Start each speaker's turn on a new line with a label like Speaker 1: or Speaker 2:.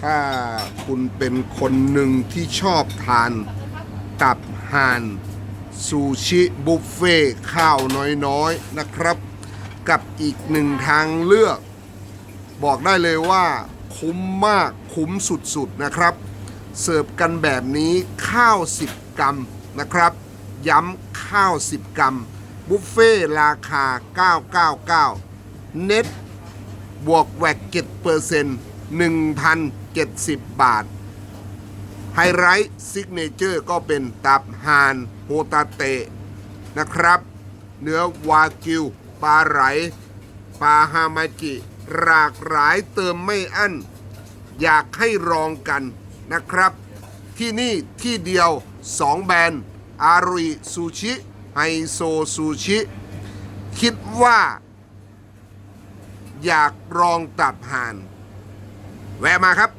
Speaker 1: ถ้าคุณเป็นคนหนึ่งที่ชอบทานตับห่านซูชิบุฟเฟ่ข้าวน้อยๆนะครับ กับอีกหนึ่งทางเลือก บอกได้เลยว่าคุ้มมากคุ้มสุดๆนะครับ เสิร์ฟกันแบบนี้ข้าว 10 กรัมนะครับ ย้ำข้าว 10 กรัม บุฟเฟ่ราคา 999 เน็ตบวกแวกเก็ตเปอร์เซ็นต์ 1,070 บาท ไฮไลท์ซิกเนเจอร์ก็เป็นตับห่านโฮตาเตะนะครับ เนื้อวากิวปลาไหลปลาฮามาจิหลากหลายเติมไม่อั้น อยากให้ลองกันนะครับ ที่นี่ที่เดียว 2 แบรนด์อารุยซูชิไฮโซซูชิ คิดว่า อยากลองตับห่าน แวะมาครับ